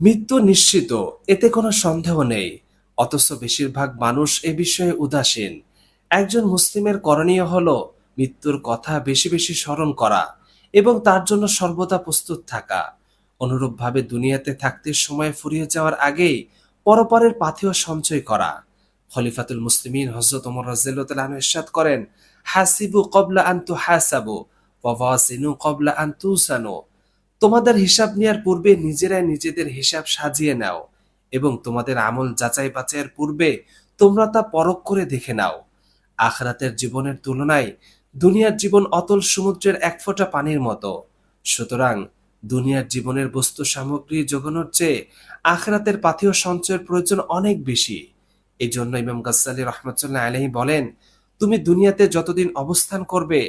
মৃত্যু নিশ্চিত, এতে কোনো সন্দেহ নেই। অথচ বেশিরভাগ মানুষ এ বিষয়ে উদাসীন। একজন মুসলিমের করণীয় হল মৃত্যুর কথা বেশি বেশি স্মরণ করা এবং তার জন্য সর্বদা প্রস্তুত থাকা। অনুরূপভাবে দুনিয়াতে থাকতে সময় ফুরিয়ে যাওয়ার আগেই পরপরের পাথেয় সঞ্চয় করা। খলিফাতুল মুসলিমিন হজরত ওমর রাজিয়াল্লাহু ইরশাদ করেন, হাসিবু কবলা আনতু হাসাবু কবলা আনতুসানু তোমাদের হিসাব নেওয়ার পূর্বে নিজেরাই নিজেদের হিসাব সাজিয়ে নাও এবং তোমাদের আমল যাচাই বাছাইয়ের পূর্বে তোমরা তা পরখ করে দেখে নাও। আখরাতের জীবনের তুলনায় দুনিয়ার জীবন অতল সমুদ্রের এক ফোঁটা পানির মতো। সুতরাং দুনিয়ার জীবনের বস্তু সামগ্রী যোগানোর চেয়ে আখরাতের পাথেয় সঞ্চয়ের প্রয়োজন অনেক বেশি। এই জন্য ইমাম গাজ্জালি রহমতুল্লাহ আলহী বলেন, তুমি দুনিয়াতে যতদিন অবস্থান করবে,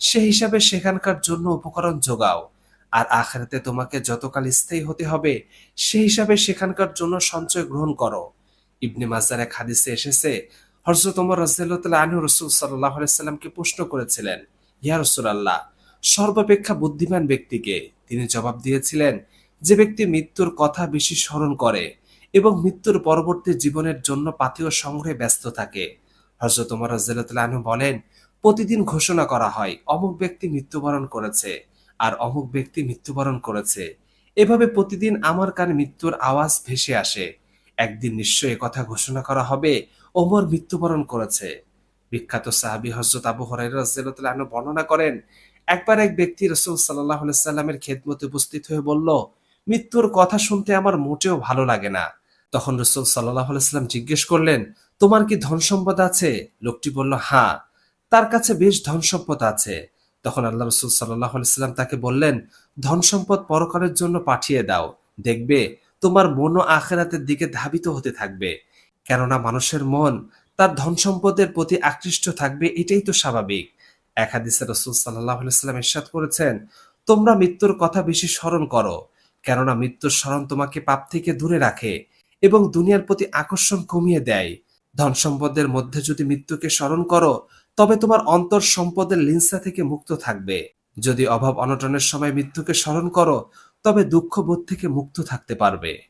সে হিসাবে সেখানকার জন্য উপকরণ যোগাও আর আখেরাতে তোমাকে যতকাল স্থায়ী হতে হবে, সে হিসাবে সেখানকার জন্য সঞ্চয় গ্রহণ করো। ইবনে মাজার এক হাদিসে এসেছে হজরত ওমর রাজিয়াল্লাহ আনহু রসুল সাল্লাহ সাল্লামকে প্রশ্ন করেছিলেন, ইয়া রসুল আল্লাহ সর্বাপেক্ষা বুদ্ধিমান ব্যক্তিকে? তিনি জবাব দিয়েছিলেন, যে ব্যক্তি মৃত্যুর কথা বেশি স্মরণ করে এবং মৃত্যুর পরবর্তী জীবনের জন্য পাথেয় সংগ্রহে ব্যস্ত থাকে। হজরত ওমর রাজিয়াল্লাহ বলেন, প্রতিদিন ঘোষণা করা হয়, অমুক ব্যক্তি মৃত্যুবরণ করেছে। আর অমুক ব্যক্তি মৃত্যুবরণ করেছে। এভাবে প্রতিদিন আমার কানে মৃত্যুর আওয়াজ ভেসে আসে। একদিন নিশ্চয়ই কথা ঘোষণা করা হবে, ওমর মৃত্যুবরণ করেছে। বিখ্যাত সাহাবি হজরত আবু হরাইরাহ বর্ণনা করেন, একবার এক ব্যক্তি রসুল সাল্লাহ সাল্লামের খেদমতে উপস্থিত হয়ে বলল, মৃত্যুর কথা শুনতে আমার মোটেও ভালো লাগে না। তখন রসুল সাল্লাহ সাল্লাম জিজ্ঞেস করলেন, তোমার কি ধন সম্পদ আছে? লোকটি বলল হ্যাঁ তার কাছে বেশ ধন সম্পদ আছে। তখন আল্লাহ রসুল সাল্লাহ সাল্লাম তাকে বললেন, ধন সম্পদ পরকালের জন্য পাঠিয়ে দাও। দেখবে, তোমার মনও আখেরাতের দিকে ধাবিত হতে থাকবে। কেননা মানুষের মন তার ধন সম্পদের প্রতি আকৃষ্ট থাকবে, এটাই তো স্বাভাবিক। এক রসুল সাল্লাহ সাল্লাম ইরশাদ করেছেন, তোমরা মৃত্যুর কথা বেশি স্মরণ করো, কেননা মৃত্যুর স্মরণ তোমাকে পাপ থেকে দূরে রাখে এবং দুনিয়ার প্রতি আকর্ষণ কমিয়ে দেয়। ধন সম্পদের মধ্যে যদি মৃত্যুকে স্মরণ করো তবে তোমার অন্তর সম্পদের লিনসা থেকে মুক্ত থাকবে। যদি অভাব অনটনের সময় মৃত্যুকে স্মরণ করো, তবে দুঃখবোধ থেকে মুক্ত থাকতে পারবে।